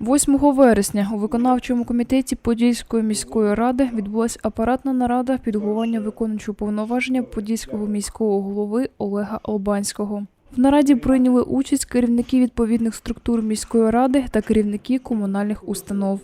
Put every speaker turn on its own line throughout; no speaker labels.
8 вересня у виконавчому комітеті Подільської міської ради відбулася апаратна нарада під виконуючого повноваження Подільського міського голови Олега Албанського. В нараді прийняли участь керівники відповідних структур міської ради та керівники комунальних установ.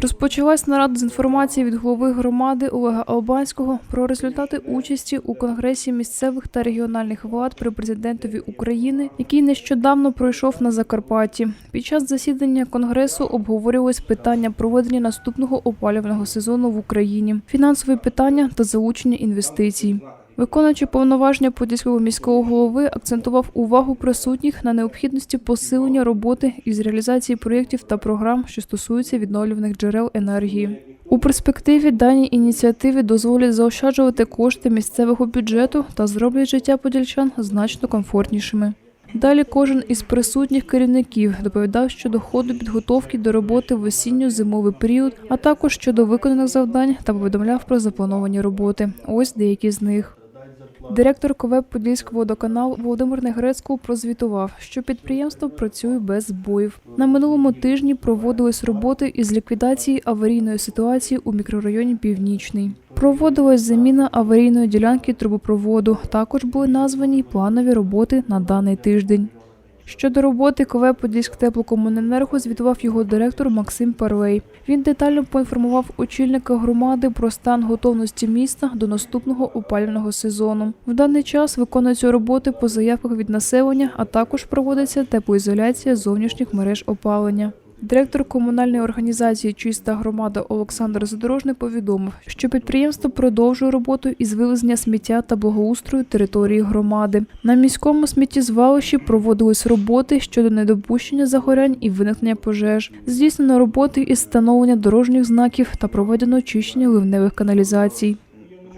Розпочалась нарада з інформації від голови громади Олега Албанського про результати участі у конгресі місцевих та регіональних влад при президентові України, який нещодавно пройшов на Закарпатті. Під час засідання конгресу обговорювалось питання проведення наступного опалювального сезону в Україні, фінансові питання та залучення інвестицій. Виконуючи повноваження Подільського міського голови акцентував увагу присутніх на необхідності посилення роботи із реалізації проєктів та програм, що стосуються відновлюваних джерел енергії. У перспективі дані ініціативи дозволять заощаджувати кошти місцевого бюджету та зроблять життя подільчан значно комфортнішими. Далі кожен із присутніх керівників доповідав щодо ходу підготовки до роботи в осінньо-зимовий період, а також щодо виконаних завдань та повідомляв про заплановані роботи. Ось деякі з них. Директор КВ Подільського водоканал Володимир Негрецько прозвітував, що підприємство працює без збоїв. На минулому тижні проводились роботи із ліквідації аварійної ситуації у мікрорайоні Північний. Проводилась заміна аварійної ділянки трубопроводу. Також були названі планові роботи на даний тиждень. Щодо роботи КВ Подільськ теплокомуненерго звітував його директор Максим Парлей. Він детально поінформував очільника громади про стан готовності міста до наступного опалювального сезону. В даний час виконуються роботи по заявках від населення, а також проводиться теплоізоляція зовнішніх мереж опалення. Директор комунальної організації Чиста громада Олександр Задорожний повідомив, що підприємство продовжує роботу із вивезення сміття та благоустрою території громади. На міському сміттєзвалищі проводились роботи щодо недопущення загорянь і виникнення пожеж. Здійснено роботи із встановлення дорожніх знаків та проведено очищення ливневих каналізацій.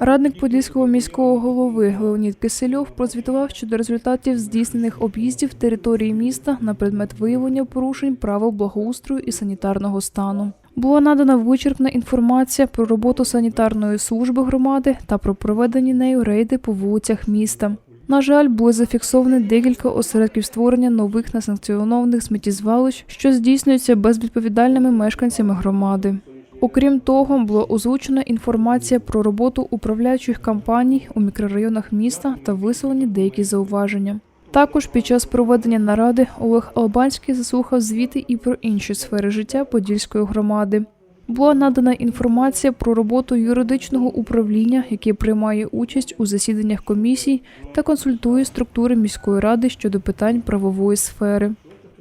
Радник Подільського міського голови Леонід Кисельов прозвітував щодо результатів здійснених об'їздів території міста на предмет виявлення порушень правил благоустрою і санітарного стану. Була надана вичерпна інформація про роботу санітарної служби громади та про проведені нею рейди по вулицях міста. На жаль, були зафіксовані декілька осередків створення нових несанкціонованих сміттєзвалищ, що здійснюються безвідповідальними мешканцями громади. Окрім того, була озвучена інформація про роботу управляючих компаній у мікрорайонах міста та висловлені деякі зауваження. Також під час проведення наради Олег Албанський заслухав звіти і про інші сфери життя Подільської громади. Була надана інформація про роботу юридичного управління, яке приймає участь у засіданнях комісій та консультує структури міської ради щодо питань правової сфери.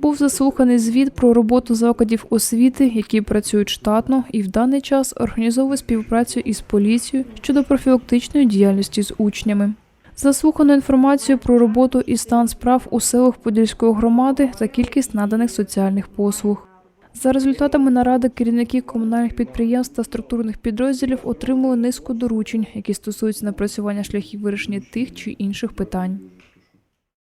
Був заслуханий звіт про роботу закладів освіти, які працюють штатно, і в даний час організовує співпрацю із поліцією щодо профілактичної діяльності з учнями. Заслухано інформацію про роботу і стан справ у селах Подільської громади та кількість наданих соціальних послуг. За результатами наради керівники комунальних підприємств та структурних підрозділів отримали низку доручень, які стосуються напрацювання шляхів вирішення тих чи інших питань.